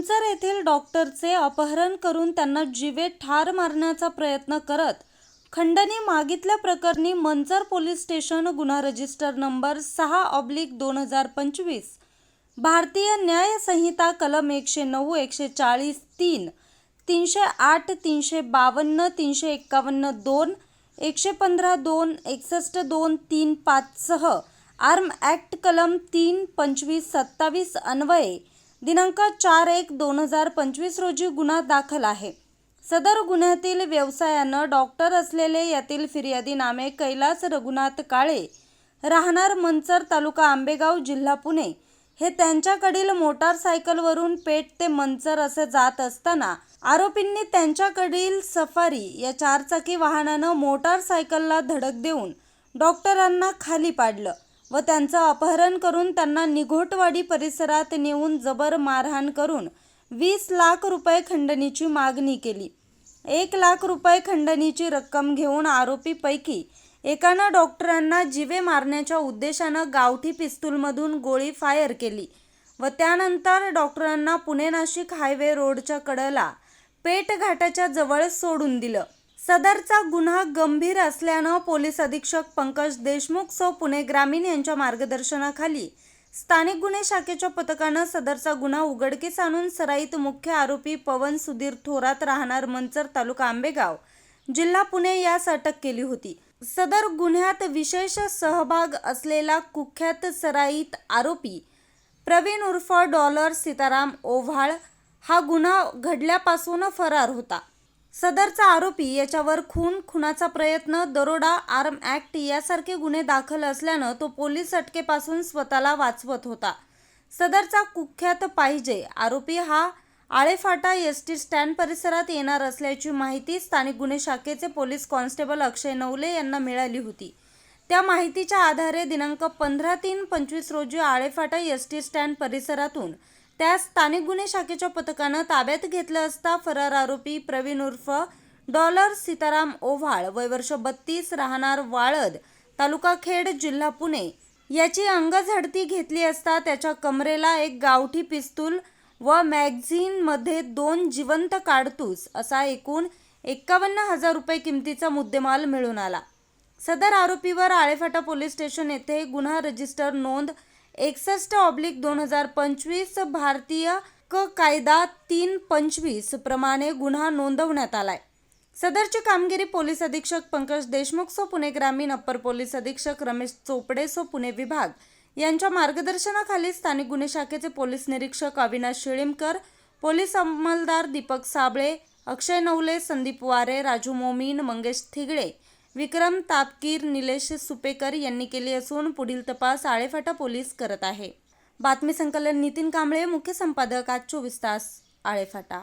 मंचर येथील डॉक्टरचे अपहरण करून त्यांना जीवे ठार मारण्याचा प्रयत्न करत खंडणी मागितल्या प्रकरणी मंचर पोलीस स्टेशन गुन्हा रजिस्टर नंबर सहा ऑब्लिक दोन हजार पंचवीस. भारतीय न्याय संहिता कलम एकशे नऊ एकशे चाळीस तीन तीनशे आठ तीनशे बावन्न तीनशे एक्कावन्न दोन एकशे पंधरा दोन एकसष्ट दोन तीन पाचसह आर्म ॲक्ट कलम तीन पंचवीस सत्तावीस अन्वये दिनांक चार एक दोन हजार पंचवीस रोजी गुन्हा दाखल आहे. सदर गुन्ह्यातील व्यवसायानं डॉक्टर असलेले यातील फिर्यादी नामे कैलास रघुनाथ काळे राहणार मंचर तालुका आंबेगाव जिल्हा पुणे. हे त्यांच्याकडील मोटारसायकलवरून पेट ते मंचर असे जात असताना आरोपींनी त्यांच्याकडील सफारी या चारचाकी वाहनानं मोटारसायकलला धडक देऊन डॉक्टरांना खाली पाडलं. व त्यांचं अपहरण करून त्यांना निघोटवाडी परिसरात नेऊन जबर मारहाण करून वीस लाख रुपये खंडणीची मागणी केली. एक लाख रुपये खंडणीची रक्कम घेऊन आरोपीपैकी एकानं डॉक्टरांना जिवे मारण्याच्या उद्देशानं गावठी पिस्तूलमधून गोळी फायर केली व त्यानंतर डॉक्टरांना पुणे नाशिक हायवे रोडच्या कडेला पेट घाटाच्या जवळ सोडून दिलं. सदरचा गुन्हा गंभीर असल्यानं पोलीस अधीक्षक पंकज देशमुख सो पुणे ग्रामीण यांच्या मार्गदर्शनाखाली स्थानिक गुन्हे शाखेच्या पथकानं सदरचा गुन्हा उघडकीस आणून सराईत मुख्य आरोपी पवन सुधीर थोरात राहणार मंचर तालुका आंबेगाव जिल्हा पुणे यास अटक केली होती. सदर गुन्ह्यात विशेष सहभाग असलेला कुख्यात सराईत आरोपी प्रवीण उर्फ डॉलर सीताराम ओव्हाळ हा गुन्हा घडल्यापासून फरार होता. सदरचा आरोपी याच्यावर खून खुनाचा प्रयत्न दरोडा आर्म ॲक्ट यासारखे गुन्हे दाखल असल्यानं तो पोलीस अटकेपासून स्वतःला वाचवत होता. सदरचा कुख्यात पाहिजे आरोपी हा आळेफाटा एस टी स्टँड परिसरात येणार असल्याची माहिती स्थानिक गुन्हे शाखेचे पोलीस कॉन्स्टेबल अक्षय नवले यांना मिळाली होती. त्या माहितीच्या आधारे दिनांक पंधरा तीन पंचवीस रोजी आळेफाटा एस टी स्टँड परिसरातून त्या स्थानिक गुन्हे शाखेच्या पथकानं ताब्यात घेतलं असता फरार आरोपी प्रवीण उर्फ डॉलर सीताराम ओव्हाळ वय वर्ष बत्तीस राहणार वाळद तालुका खेड जिल्हा पुणे. याची अंगझडती घेतली असता त्याच्या कमरेला एक गावठी पिस्तूल व मॅगझिनमध्ये दोन जिवंत काडतूस असा एकूण एक्कावन्न हजार रुपये किमतीचा मुद्देमाल मिळून आला. सदर आरोपीवर आळेफाटा पोलीस स्टेशन येथे गुन्हा रजिस्टर नोंद एकसष्ट ऑब्लिक दोन हजार पंचवीस भारतीय क कायदा तीन पंचवीस प्रमाणे गुन्हा नोंदवण्यात आलाय. सदरची कामगिरी पोलीस अधीक्षक पंकज देशमुख सो पुणे ग्रामीण अप्पर पोलीस अधीक्षक रमेश चोपडे सो पुणे विभाग. यांच्या मार्गदर्शनाखाली स्थानिक गुन्हे शाखेचे पोलीस निरीक्षक अविनाश शिळीमकर पोलीस अंमलदार दीपक साबळे अक्षय नवले संदीप वारे राजू मोमीन मंगेश थिगळे विक्रम तापकीर निलेश सुपेकर यांनी केली असून पुढील तपास आळेफाटा पोलीस करत आहे. बातमी संकलन नितीन कांबळे मुख्य संपादक आज चोवीस तास आळेफाटा.